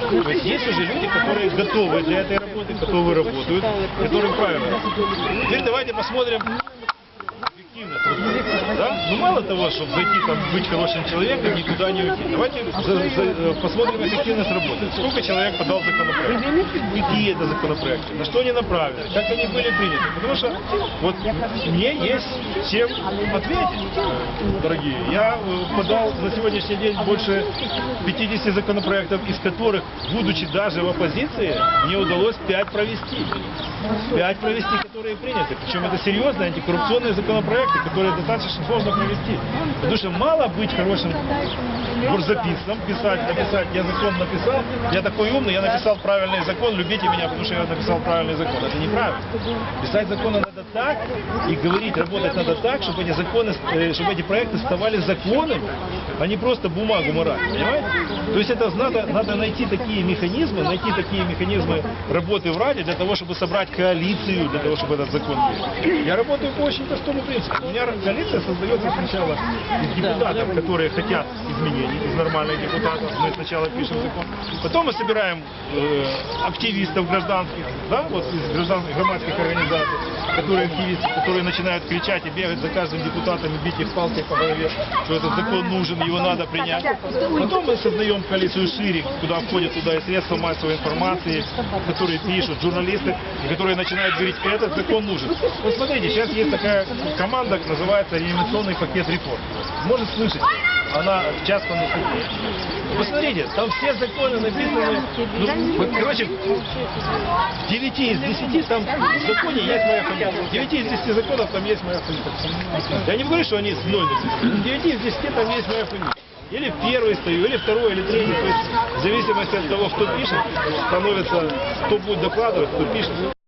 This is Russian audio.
То есть уже люди, которые готовы для этой работы, готовы работают, которым правильно. Теперь давайте посмотрим? Ну мало того, чтобы зайти там, быть хорошим человеком, никуда не уйти. Давайте за- за- посмотрим эффективность работы. Сколько человек подал законопроект? Какие это законопроекты? На что они направлены? Как они были приняты? Потому что вот мне есть чем ответить, дорогие. Я э, подал на сегодняшний день больше 50 законопроектов, из которых, будучи даже в оппозиции, мне удалось 5 провести. 5 провести, которые приняты. Причем это серьезные антикоррупционные законопроекты, которые достаточно сложно провести. Потому что мало быть хорошим горзаписцем, писать, написать, я закон написал, я такой умный, я написал правильный закон, любите меня, потому что я написал правильный закон. Это неправильно. Писать законы надо так, и говорить, работать надо так, чтобы эти законы, э, чтобы эти проекты ставали законами, а не просто бумагу морать, понимаете? То есть это надо, надо найти такие механизмы, найти такие механизмы работы в Раде для того, чтобы собрать коалицию, для того, чтобы этот закон был. Я работаю по очень простому принципу. У меня коалиция создается сначала из депутатов, которые хотят изменений, из нормальных депутатов. Мы сначала пишем закон. Потом мы собираем э, активистов гражданских, да, вот из гражданских громадских организаций, которые активисты, которые начинают кричать и бегать за каждым депутатом и бить их палкой по голове, что этот закон нужен, его надо принять. Потом мы создаем коалицию шире, куда входят туда и средства массовой информации, которые пишут, журналисты, и которые начинают говорить, этот закон нужен. Вот смотрите, сейчас есть такая команда, называется реанимационный пакет реформ. Может слышать, она в частном языке. Посмотрите, там все законы написаны, ну, короче, в 9 из 10 там в законе есть моя фамилия. В 9 из 10 законов там есть моя фамилия. Я не говорю, что они с написаны. В 9 из 10 там есть моя фамилия. Или в первый стою, или второй, или третий. То есть в зависимости от того, кто пишет, становится, кто будет докладывать, кто пишет.